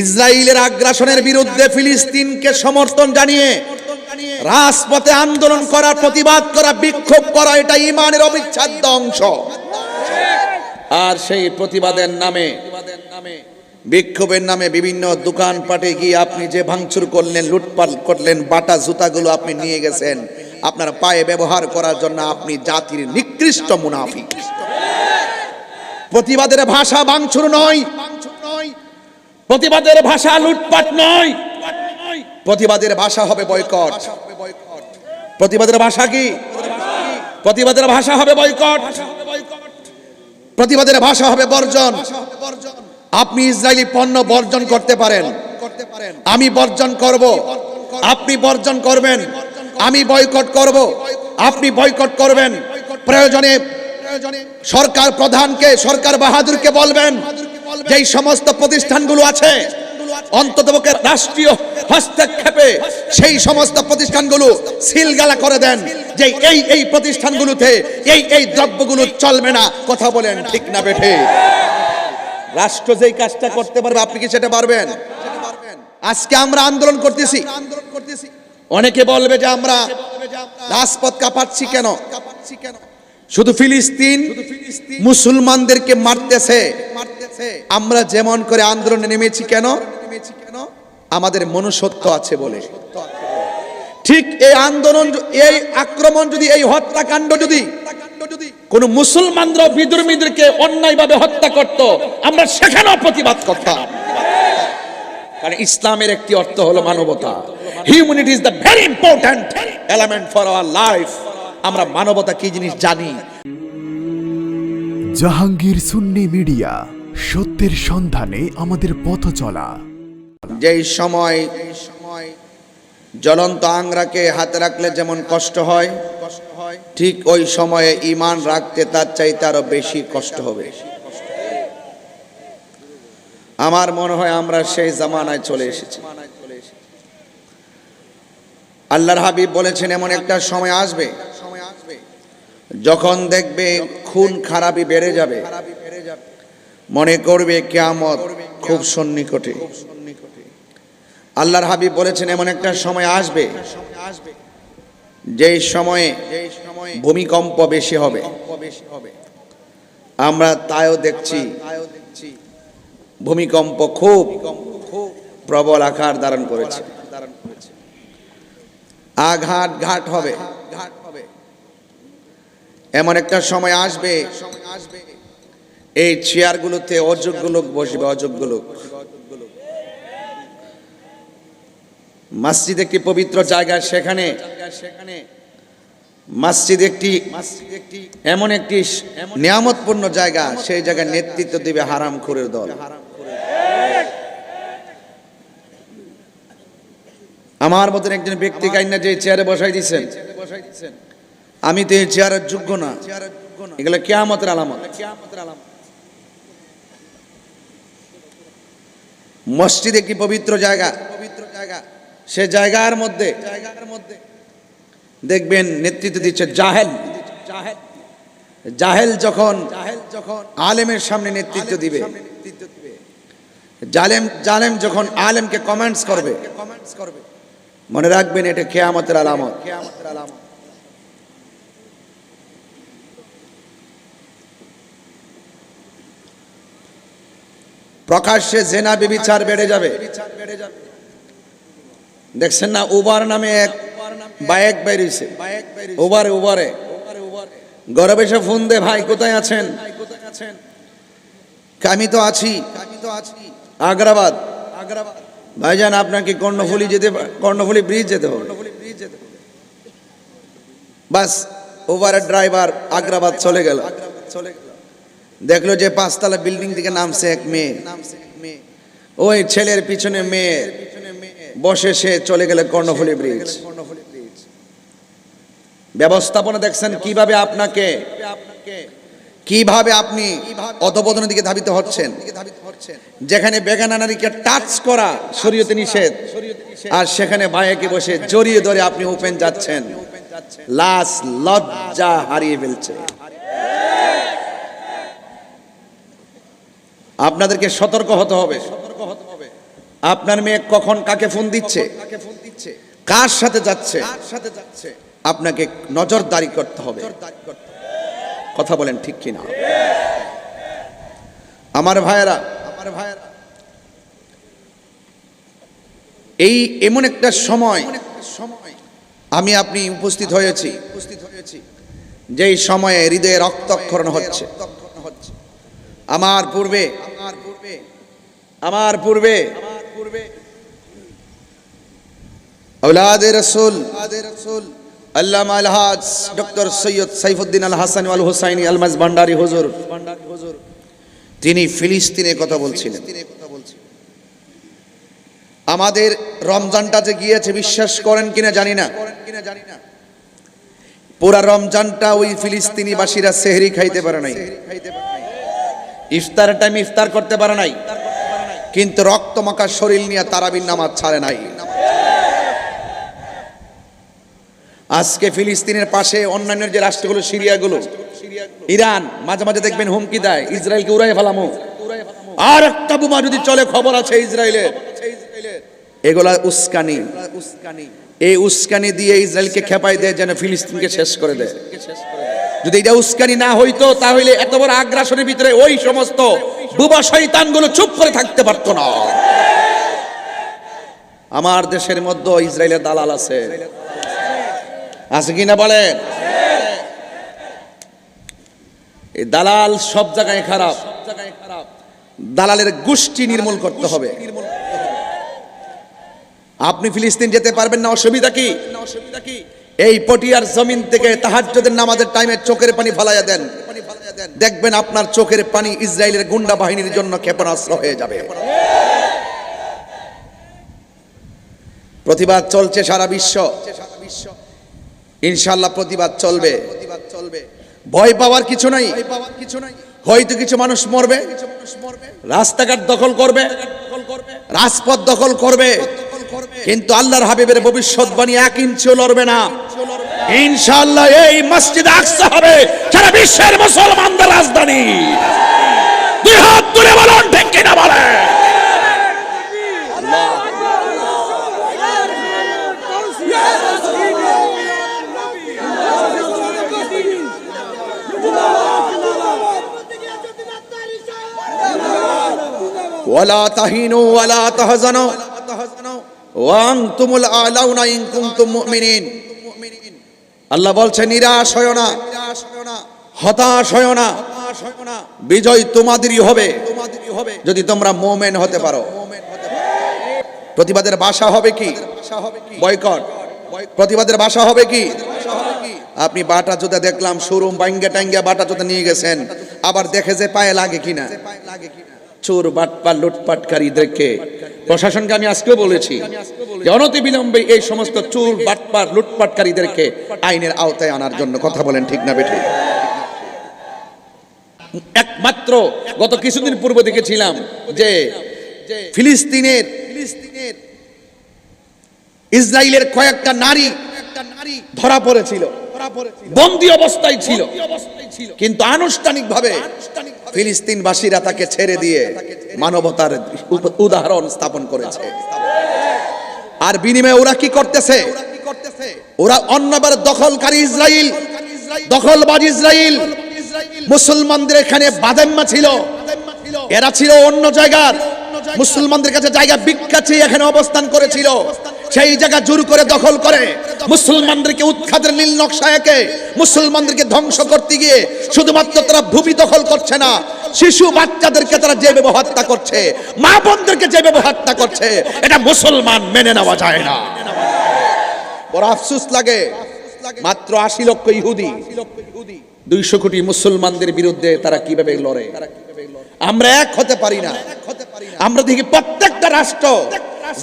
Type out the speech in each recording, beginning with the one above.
ইসরায়েলের আগ্রাসনের বিরুদ্ধে ফিলিস্তিনকে সমর্থন জানিয়ে, রাজপথে আন্দোলন করা প্রতিবাদ করা, বিক্ষোভ করা, এটা ইমানের অবিচ্ছেদ্য অংশ। আর সেই প্রতিবাদের নামে, বিক্ষোভের নামে বিভিন্ন দোকানপাটে গিয়ে আপনি যে ভাঙচুর করলেন, লুটপাট করলেন, বাটা জুতাগুলো আপনি নিয়ে গেছেন, আপনার পায়ে ব্যবহার করার জন্য আপনি জাতির নিকৃষ্ট মুনাফি প্রতিবাদের ভাষা ভাঙচুর নয়। প্রতিবাদের ভাষা লুটপাট নয়। প্রতিবাদের ভাষা হবে বয়কট। প্রতিবাদের ভাষা কি? প্রতিবাদের ভাষা হবে বয়কট। প্রতিবাদের ভাষা হবে বর্জন। আপনি ইসরায়েলি পণ্য বর্জন করতে পারেন। আমি বর্জন করব। আপনি বর্জন করবেন। আমি বয়কট করব। আপনি বয়কট করবেন। প্রয়োজনে সরকার প্রধানকে, সরকার বাহাদুরকে বলবেন। যেই সমস্ত প্রতিষ্ঠানগুলো আছে অন্ততপক্ষে রাষ্ট্রীয় হস্তক্ষেপে সেই সমস্ত প্রতিষ্ঠানগুলো সিলগালা করে দেন যে এই এই প্রতিষ্ঠানগুলোতে এই এই দ্রব্যগুলো চলবে না। কথা বলেন ঠিক না বেঠে। রাষ্ট্র যেই কাজটা করতে পারবে আপনি কি সেটা পারবেন? আজকে আমরা আন্দোলন করতেছি। অনেকে বলবে যে আমরা রাজপথ কাঁপাচ্ছি কেন? শুধু ফিলিস্তিন মুসলমানদেরকে মারতেছে। আমরা যেমন করে আন্দোলনে নেমেছি কেন? আমাদের মনুষ্যত্ব আছে বলে। ঠিক এই আন্দোলন এই আক্রমণ যদি এই হত্যাকাণ্ড যদি কোন মুসলমানরা বিদ্রোহীদেরকে অন্যায়ভাবে হত্যা করত আমরা সেখানেও প্রতিবাদ করতাম। কারণ ইসলামের একটি অর্থ হলো মানবতা। Humanity is the very important element for our life আমরা মানবতা কি জিনিস জানি? জাহাঙ্গীর সুন্নি মিডিয়া সত্যের সন্ধানে আমাদের পথ চলা। যেই সময় জ্বলন্ত আংরাকে হাতে রাখলে যেমন কষ্ট হয়, ঠিক ওই সময়ে ইমান রাখতে তার চাইতে আরও বেশি কষ্ট হবে। আমার মনে হয় আমরা সেই জামানায় চলে এসেছি। আল্লাহর হাবিব বলেছেন, এমন একটা সময় আসবে যখন দেখবে খুন খারাপি বেড়ে যাবে। মনে করবে কেয়ামত খুব সন্নিকটে। আল্লাহর হাবিব বলেছেন, এমন একটা সময় আসবে যেই সময়ে ভূমিকম্প বেশি হবে। আমরা তাইও দেখছি ভূমিকম্প খুব প্রবল আকার ধারণ করেছে। আঘাট ঘাট হবে। এমন একটা সময় আসবে এই চেয়ারগুলোতে অযোগ্য লোক বসবে, অযোগ্য লোক। মসজিদ একটি পবিত্র জায়গা, সেখানে মসজিদ একটি এমন একটি নিয়ামতপূর্ণ জায়গা, সেই জায়গায় নেতৃত্ব দিবে হারাম খুরের দল। আমার মতন একজন ব্যক্তি কাইনা যে চেয়ারে বসাই দিচ্ছেন আমি তো এই চেয়ারের যোগ্য না। এগুলো কেয়ামতের আলামত। মসজিদ একটি পবিত্র জায়গা। পবিত্র জায়গা সে জায়গার মধ্যে জায়গার মধ্যে দেখবেন নেতৃত্ব দিচ্ছে জাহেল। জাহেল জাহেল যখন জাহেল যখন আলেমের সামনে নেতৃত্ব দিবে, জালেম জালেম যখন আলেমকে কমেন্টস করবে কমেন্টস করবে মনে রাখবেন এটা খেয়ামতের আলামত খেয়ামতের আলামত। প্রকাশ্যে জেনা বিবিচার বেড়ে যাবে। দেখছেন না, উবার নামে এক বাইক বেরিয়েছে। উবারে উবারে। গরব এসে ফোন দে, ভাই, কোথায় আছেন? আমি তো আছি। আগ্রাবাদ। ভাইজান, আপনাকে কর্ণফুলি যেতে কর্ণফুলি ব্রিজ যেতে হবে। বাস ওভারের ড্রাইভার আগ্রাবাদ চলে গেল চলে গেল। দেখল যে পাঁচতলা বিল্ডিং থেকে নামছে এক মেয়ে। ওই ছেলের পিছনে মেয়ে। বসে সে চলে গেলে কর্ণফুলি ব্রিজ। ব্যবস্থাপনা দেখছেন কীভাবে আপনাকে, কীভাবে আপনি অধপতনের দিকে ধাবিত হচ্ছেন। যেখানে বেগানা নারীকে টাচ করা শরীয়তে নিষেধ, আর সেখানে ভাইকে বসে জড়িয়ে ধরে আপনি ওপেন যাচ্ছেন। লাশ লজ্জা হারিয়ে ফেলছে। আপনাদেরকে সতর্ক হতে হবে। আপনার মেয়ে কখন কাকে ফোন দিচ্ছে? কার সাথে যাচ্ছে? আপনাকে নজরদারি করতে হবে। কথা বলেন ঠিক কিনা? আমার ভাইয়েরা আমার ভাইয়েরা এই এমন একটা সময় আমি আপনি উপস্থিত হয়েছি উপস্থিত হয়েছি, যেই সময়ে হৃদয়ে রক্তক্ষরণ হচ্ছে। আমার পূর্বে আমার পূর্বে আমার পূর্বে আমার পূর্বে আলহাজ ডক্টর সৈয়দ সাইফুদ্দিন আল হাসান আল হুসাইনি আলমাজ ভান্ডারি হুজুর, তিনি ফিলিস্তিনের কথা বলছিলেন। আমাদের রমজানটা যে গিয়েছে, বিশ্বাস করেন কিনা জানি না। পুরা রমজানটা ওই ফিলিস্তিনিবাসীরা সেহরি খাইতে পারে নাই। ইফতারের টাইম ইফতার করতে পারে নাই। কিন্তু রক্তমাখা শরীর নিয়ে তারাবির নামাজ ছাড়ে নাই। আজকে ফিলিস্তিনের পাশে অন্যান্য যে রাষ্ট্রগুলো, সিরিয়াগুলো, ইরান, মাঝে মাঝে দেখবেন হুমকি দেয়, ইসরায়েলকে উড়াই ফেলামো। আর একটা বোমা যদি চলে, খবর আছে ইসরায়েলের এগুলা উস্কানি উস্কানি। এই উস্কানি দিয়ে ইসরায়েলকে খেপাই দেয়, যেন ফিলিস্তিনকে শেষ করে দেয়। যদি এটা উস্কানি না হইতো, তাহলে এত বড় আগ্রাসনের ভিতরে ওই সমস্ত বুবা শয়তানগুলো চুপ করে থাকতে পারতো না। আমার দেশের মধ্যে ইসরায়েলের দালাল আছে। আছে কিনা বলেন? এই দালাল সব জায়গায় খারাপ। দালালের গোষ্ঠী নির্মূল করতে হবে। আপনি ফিলিস্তিন যেতে পারবেন না, অসুবিধা কি? এই পটিয়ার জমিন থেকে তাহাজ্জুদের নামাজের টাইমে চোখের পানি ফালাইয়া দেন। দেখবেন আপনার চোখের পানি ইসরায়েলের গুন্ডা বাহিনীর জন্য ক্ষেপণাস্ত্র হয়ে যাবে। প্রতিবাদ চলছে সারা বিশ্ব। ইনশাল্লাহ প্রতিবাদ চলবে। ভয় পাওয়ার কিছু নাই। হয়তো কিছু মানুষ মরবে। রাস্তাঘাট দখল করবে। রাজপথ দখল করবে। কিন্তু আল্লাহর হাবিবের ভবিষ্যৎবাণী এক ইঞ্চিও লড়বে না। ইনশাআল্লাহ এই মসজিদ আকসা হবে সারা বিশ্বের মুসলমানদের রাজধানী। দুই হাত তুলে বলুন, ঠিক কিনা বলে ওয়ালা তাহিনু, ওয়ালা কুনতুম মুমিনিন। আল্লাহ বলছে নিরাশ হয় না। হতাশ হয় না। বিজয় তোমাদেরই হবে। যদি তোমরা মোমেন হতে পারো। প্রতিবাদের বাসা হবে কি? বয়কট। প্রতিবাদের বাসা হবে কি? আপনি বাটা জুতা দেখলাম, শোরুম বাঙ্গা টাঙ্গা বাটা জুতা নিয়ে গেছেন। আবার দেখে যে পায়ে লাগে কিনা। চোর, বাটপার লুটপাটকারীদেরকে প্রশাসনকে আমি আজকেও বলেছি যে অনতি বিলম্বে এই সমস্ত চোর বাটপার লুটপাটকারীদেরকে আইনের আওতায় আনার জন্য কথা বলেন, ঠিক না বেঠিক একমাত্র গত কিছুদিন পূর্বে দেখেছিলাম যে ফিলিস্তিনের ফিলিস্তিনের ইসরায়েলের কয়েকটা নারী ধরা পড়েছিল, বন্দি অবস্থায় ছিল। কিন্তু আনুষ্ঠানিকভাবে ফিলিস্তিনবাসীরা তাকে ছেড়ে দিয়ে মানবতার উদাহরণ স্থাপন করেছে। আর বিনিময়ে ওরা কি করতেছে? ওরা অন্যবার দখলকারী ইসরায়েল দখলবাজ ইসরায়েল মুসলমানদের এখানে বাদাম্মা ছিল। এরা ছিল অন্য জায়গার। মুসলমানদের কাছে জায়গা ভিক্ষা এখানে অবস্থান করেছিল। সেই জায়গা জোর করে দখল করে। মুসলমানদেরকে উৎখাতের নীল নকশা একে, মুসলমানদেরকে ধ্বংস করতে গিয়ে শুধুমাত্র তারা ভূমি দখল করছে না শিশু বাচ্চাদেরকে তারা যে ব্যবহারটা করছে, মা বোনদেরকে যে ব্যবহারটা করছে, এটা মুসলমান মেনে নেওয়া যায় না। বড় আফসুস লাগে। মাত্র আশি লক্ষ ইহুদি, দুইশো কোটি মুসলমানদের বিরুদ্ধে তারা কীভাবে লড়ে? আমরা এক হতে পারি না। আমরা দেখি প্রত্যেকটা রাষ্ট্র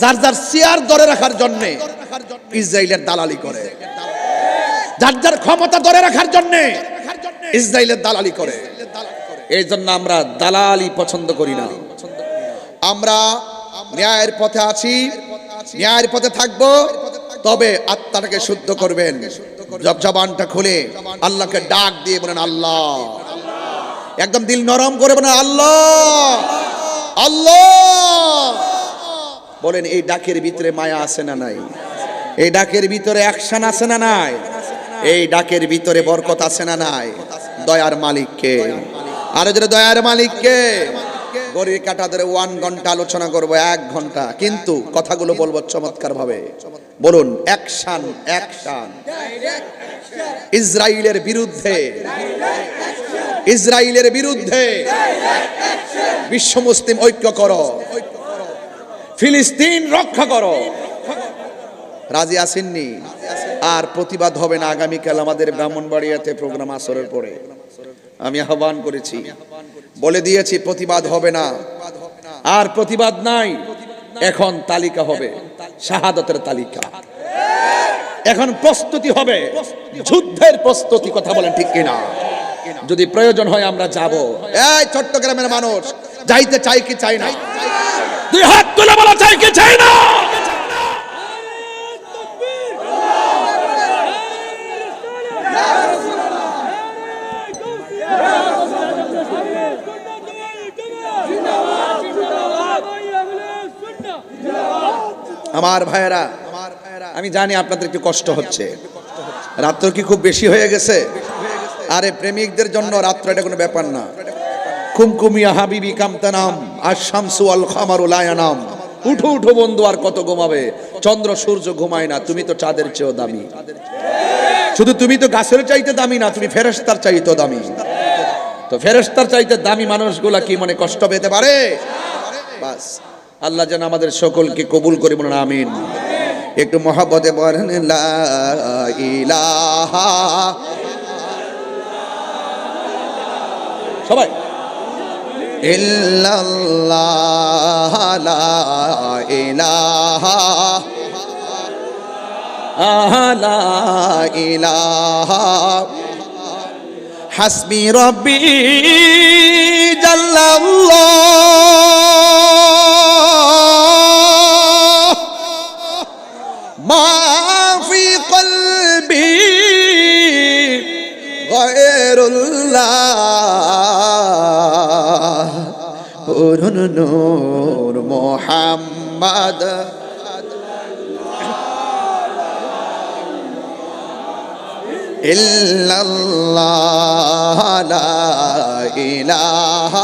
যার যার চেয়ার ধরে রাখার জন্য ইসরায়েলের দালালি করে। যার যার ক্ষমতা ধরে রাখার জন্য ইসরায়েলের দালালি করে। এই জন্য আমরা দালালি পছন্দ করি না। আমরা ন্যায়ের পথে আছি, ন্যায়ের পথে থাকব, তবে আত্মাটাকে শুদ্ধ করবেন। জব জবানটা খুলে আল্লাহকে ডাক দিয়ে বলেন, আল্লাহ। একদম দিল নরম করে বলেন, আল্লাহ। আল্লাহ। বলেন, এই ডাকের ভিতরে মায়া আছে না নাই? এই ডাকের ভিতরে অ্যাকশন আছে না নাই? এই ডাকের ভিতরে বরকত আছে না নাই? দয়ার মালিককে। আরও যদি দয়ার মালিককে? গড়ির কাটা ধরে ওয়ান ঘণ্টা আলোচনা করব, এক ঘণ্টা। কিন্তু কথাগুলো বলব চমৎকার ভাবে বলুন অ্যাকশন অ্যাকশন ইসরায়েলের বিরুদ্ধে। ইসরায়েলের বিরুদ্ধে। বিশ্ব মুসলিম ঐক্য করো। ফিলিস্তিন রক্ষা করো। রাজি আসেননি আর প্রতিবাদ হবে না আগামীকাল আমাদের ব্রাহ্মণবাড়িয়াতে প্রোগ্রাম আসরের পরে। আমি আহ্বান করেছি। বলে দিয়েছি, প্রতিবাদ হবে না। আর প্রতিবাদ নাই, এখন তালিকা হবে। শাহাদতের তালিকা। এখন প্রস্তুতি হবে। যুদ্ধের প্রস্তুতি কথা বলেন ঠিক কিনা? যদি প্রয়োজন হয় আমরা যাব। এই চট্টগ্রামের মানুষ, যাইতে চাই কি চাই না? দুই হাত তুলে বলা, চাই কি চাই না? আমার ভাইয়েরা, আমি জানি আপনাদের একটু কষ্ট হচ্ছে। রাত্র কি খুব বেশি হয়ে গেছে? আরে প্রেমিকদের জন্য রাত্র এটা কোনো ব্যাপার না। কুমকুমিয়া হাবিবি কামতানাম আর শামসু আল খামারু লায়ানাম। উঠো উঠো বন্ধু, আর কত ঘুমাবে? চন্দ্র, সূর্য ঘুমায় না, তুমি তো চাঁদের চেয়েও দামি। শুধু তুমি তো গাছের চাইতে দামি না, তুমি ফেরেস্তার চাইতেও দামি। তো ফেরেস্তার চাইতে দামি মানুষগুলা কি মনে কষ্ট পেতে পারে? বাস। আল্লাহ যেন আমাদের সকলকে কবুল করে বলুন, আমিন। একটু মহাব্বতে বলেন সবাই। ইল্লাল্লাহ, লা ইলাহা। আহা, লা ইলাহা। হাসবি রব্বি জাল্লাল্লাহ। نور محمد. إلا الله لا إله.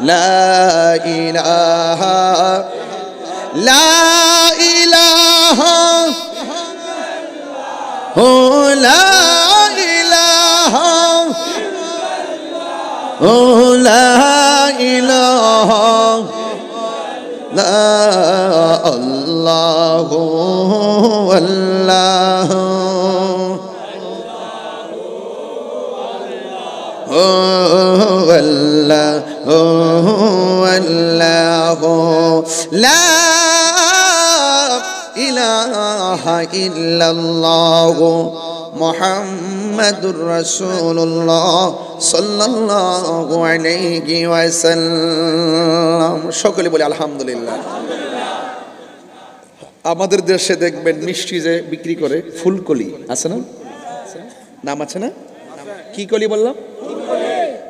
لا إله. لا إله. هو لا হো লা ইলাহা লা আল্লাহু আল্লাহ ও আল্লাহ ও আল্লাহ লা ইলাহা ইল্লাল্লাহ মুহাম্মাদুর রাসূলুল্লাহ সাল্লাল্লাহু আলাইহি ওয়াসাল্লাম। সকলে বলে আলহামদুলিল্লাহ। আমাদের দেশে দেখবেন মিষ্টি যে বিক্রি করে ফুলকলি আছে না? নাম আছে না? কি কলি বললাম?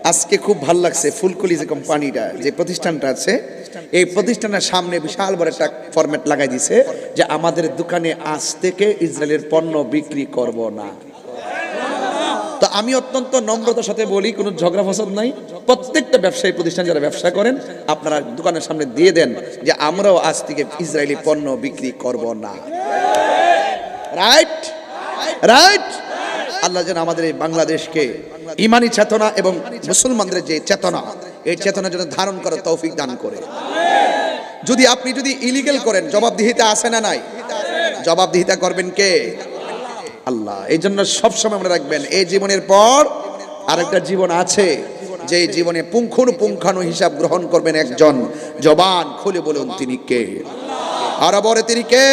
আজকে খুব ভালো লাগছে ফুলকলি যে কোম্পানিটা যে প্রতিষ্ঠানটা আছে এই প্রতিষ্ঠানের সামনে বিশাল বড় একটা ফরম্যাট লাগাই দিছে যে আমাদের দোকানে আজ থেকে ইসরায়েলের পণ্য বিক্রি করব না। তো আমি অত্যন্ত নম্রতার সাথে বলি, কোনো ঝগড়া ফসদ নাই। প্রত্যেকটা ব্যবসায়ী প্রতিষ্ঠান যারা ব্যবসা করেন, আপনারা দোকানের সামনে দিয়ে দেন যে আমরাও আজ থেকে ইসরায়েলি পণ্য বিক্রি করব না। রাইট রাইট আল্লাহ যেন আমাদের এই বাংলাদেশকে ইমানি চেতনা এবং মুসলমানদের যে চেতনা এই চেতনা যেন ধারণ করার তৌফিক দান করে। যদি আপনি যদি ইলিগেল করেন, জবাবদিহিতা আসে না নাই? জবাবদিহিতা করবেন কে? আল্লাহ। এই জন্য সবসময় মনে রাখবেন, এই জীবনের পর আরেকটা জীবন আছে, যে জীবনে পুঙ্খানু হিসাব গ্রহণ করবেন একজন। জবান খুলে বলুন, তিনি কে? আর বলে তিনি কে?